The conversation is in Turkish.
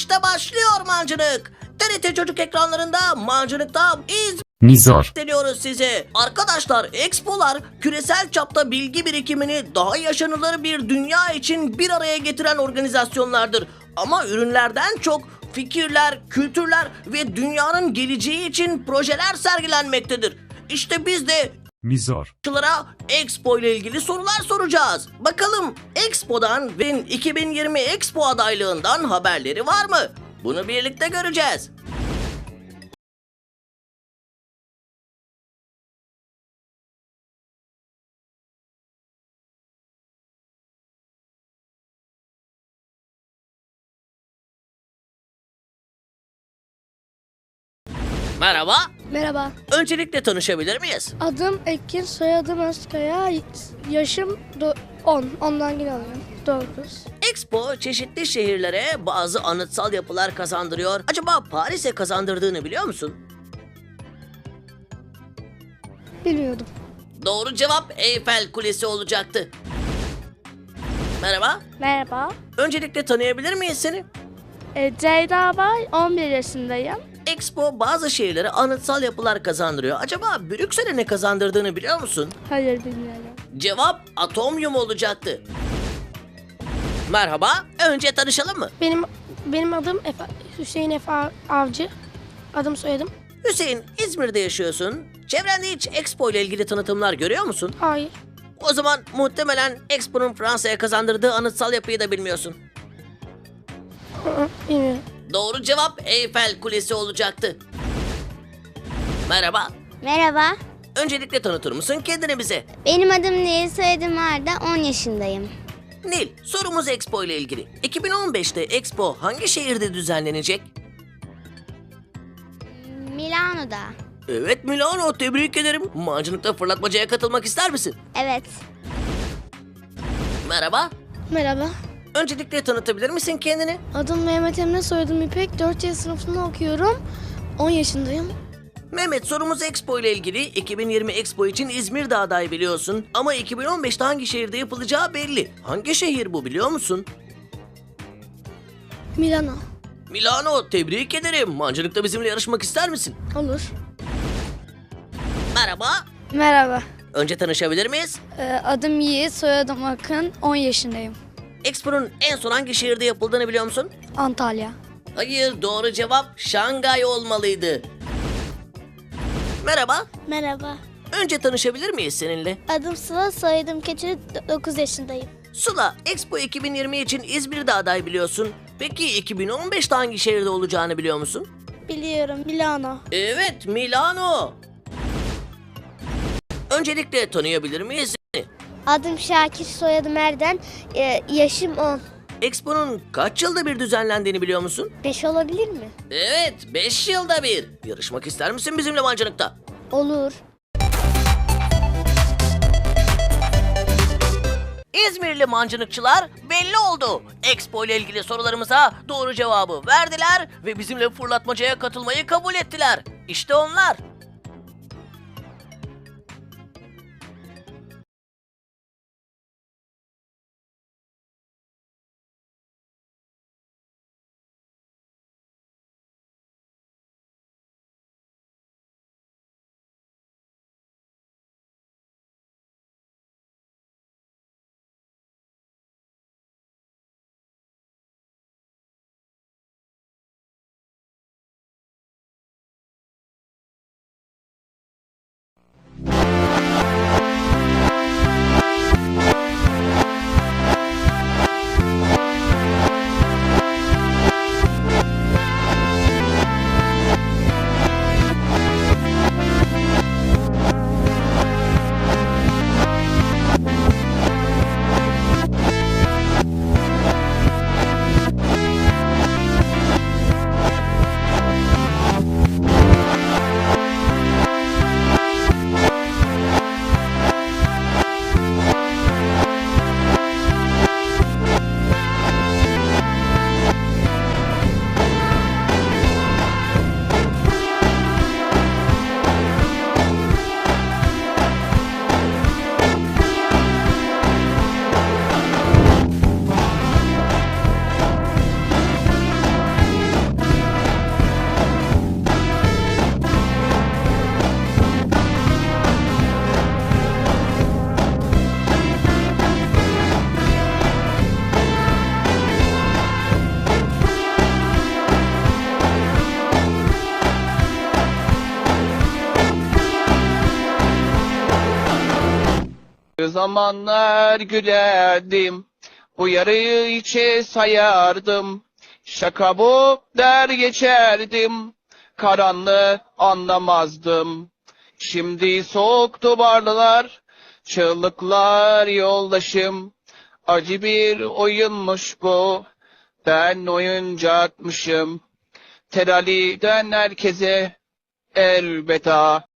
İşte başlıyor Mancınık. TRT Çocuk ekranlarında Mancınık'ta iz Nizar. deniyoruz size. Arkadaşlar Expo'lar küresel çapta bilgi birikimini daha yaşanılır bir dünya için bir araya getiren organizasyonlardır. Ama ürünlerden çok fikirler, kültürler ve dünyanın geleceği için projeler sergilenmektedir. İşte biz de Mizar. Çocuklara Expo ile ilgili sorular soracağız. Bakalım Expo'dan ve 2020 Expo adaylığından haberleri var mı? Bunu birlikte göreceğiz. Merhaba. Merhaba. Öncelikle tanışabilir miyiz? Adım Ekin, soyadım Özkaya. Yaşım 10. Ondan yine alıyorum. 9. Expo çeşitli şehirlere bazı anıtsal yapılar kazandırıyor. Acaba Paris'e kazandırdığını biliyor musun? Bilmiyordum. Doğru cevap Eyfel Kulesi olacaktı. Merhaba. Merhaba. Öncelikle tanıyabilir miyiz seni? E, Ceyda Bay, 11 yaşındayım. Expo bazı şehirlere anıtsal yapılar kazandırıyor. Acaba Brüksel'e ne kazandırdığını biliyor musun? Hayır bilmiyorum. Cevap Atomyum olacaktı. Merhaba. Önce tanışalım mı? Benim benim adım Efe, Hüseyin Efe Avcı. Adım soyadım. Hüseyin, İzmir'de yaşıyorsun. Çevrende hiç Expo ile ilgili tanıtımlar görüyor musun? Hayır. O zaman muhtemelen Expo'nun Fransa'ya kazandırdığı anıtsal yapıyı da bilmiyorsun. Hı hı, Bilmiyorum. Doğru cevap Eyfel Kulesi olacaktı. Merhaba. Merhaba, Öncelikle tanıtır mısın kendini bize? benim adım Nil, soyadım Arda, 10 yaşındayım. Nil, sorumuz Expo ile ilgili. 2015'te Expo hangi şehirde düzenlenecek? Milano'da. Evet Milano, tebrik ederim. Mancınıkta fırlatmacaya katılmak ister misin? Evet, Merhaba. Merhaba. Öncelikle tanıtabilir misin kendini? Adım Mehmet Emre, soyadım İpek. 4 yaş sınıfında okuyorum. 10 yaşındayım. Mehmet sorumuz Expo ile ilgili 2020 Expo için İzmir'de aday biliyorsun. Ama 2015'te hangi şehirde yapılacağı belli. Hangi şehir bu biliyor musun? Milano. Milano, tebrik ederim. Mancınıkta bizimle yarışmak ister misin? Olur. Merhaba. Merhaba. Önce tanışabilir miyiz? E, adım Yiğit, soyadım Akın. 10 yaşındayım. Expo'nun en son hangi şehirde yapıldığını biliyor musun? Antalya. Hayır, doğru cevap Şangay olmalıydı. Merhaba. merhaba. Önce tanışabilir miyiz seninle? Adım Sıla, soyadım Keçi, 9 yaşındayım. Sula, Expo 2020 için İzmir'de aday biliyorsun. Peki 2015'te hangi şehirde olacağını biliyor musun? Biliyorum, Milano. Evet, Milano. Öncelikle tanıyabilir miyiz? Adım Şakir, soyadım Erden, Ee, yaşım 10. Expo'nun kaç yılda bir düzenlendiğini biliyor musun? 5 olabilir mi? Evet, 5 yılda bir. Yarışmak ister misin bizimle mancınıkta? Olur. İzmirli mancınıkçılar belli oldu. Expo ile ilgili sorularımıza doğru cevabı verdiler ve bizimle fırlatmacaya katılmayı kabul ettiler. İşte onlar. Zamanlar gülerdim. Bu yarıyı içe sayardım. Şaka bu der geçerdim. Karanlığı anlamazdım. Şimdi soğuk duvarlar, çığlıklar yoldaşım. Acı bir oyunmuş bu. Ben oyuncakmışım. Terali'den herkese elveda.